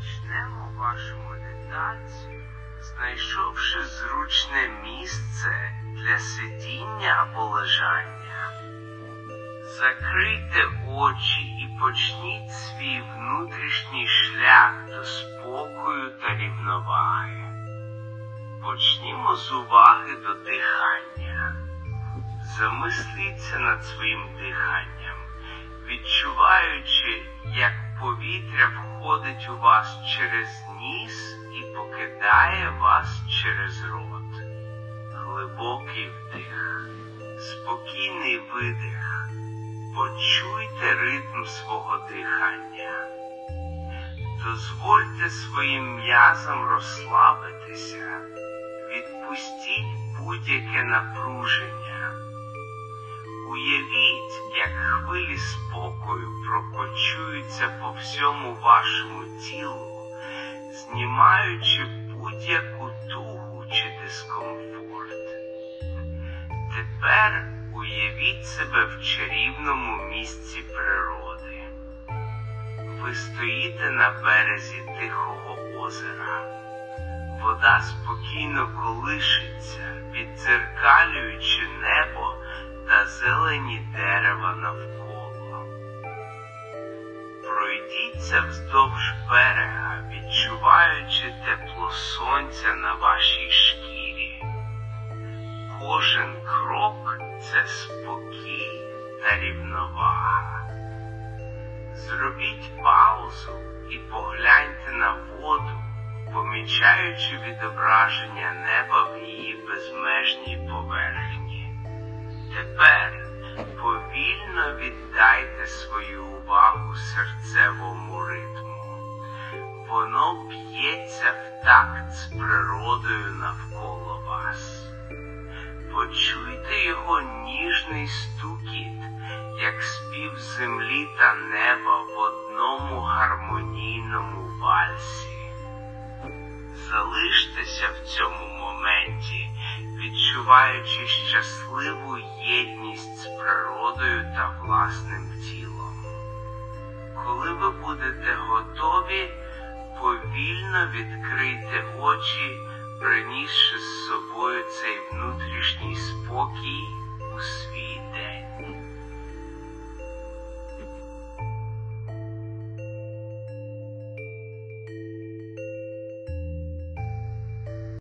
Розпочнемо вашу медитацію, знайшовши зручне місце для сидіння або лежання. Закрийте очі і почніть свій внутрішній шлях до спокою та рівноваги. Почнімо з уваги до дихання. Замисліться над своїм диханням, відчуваючи, повітря входить у вас через ніс і покидає вас через рот. Глибокий вдих, спокійний видих. Почуйте ритм свого дихання. Дозвольте своїм м'язам розслабитися. Відпустіть будь-яке напруження. Уявіть, як хвилі спокою прокочуються по всьому вашому тілу, знімаючи будь-яку тугу чи дискомфорт. Тепер уявіть себе в чарівному місці природи. Ви стоїте на березі тихого озера. Вода спокійно колишиться, віддзеркалюючи небо та зелені дерева навколо. Пройдіться вздовж берега, відчуваючи тепло сонця на вашій шкірі. Кожен крок це спокій та рівновага. Зробіть паузу і погляньте на воду, помічаючи відображення неба в її безмежній поверхні. Тепер повільно віддайте свою увагу серцевому ритму. Воно б'ється в такт з природою навколо вас. Почуйте його ніжний стукіт, як спів землі та неба в одному гармонійному вальсі. Залиштеся в цьому моменті, відчуваючи щасливу єдність з природою та власним тілом. Коли ви будете готові, повільно відкрийте очі, принісши з собою цей внутрішній спокій у світ.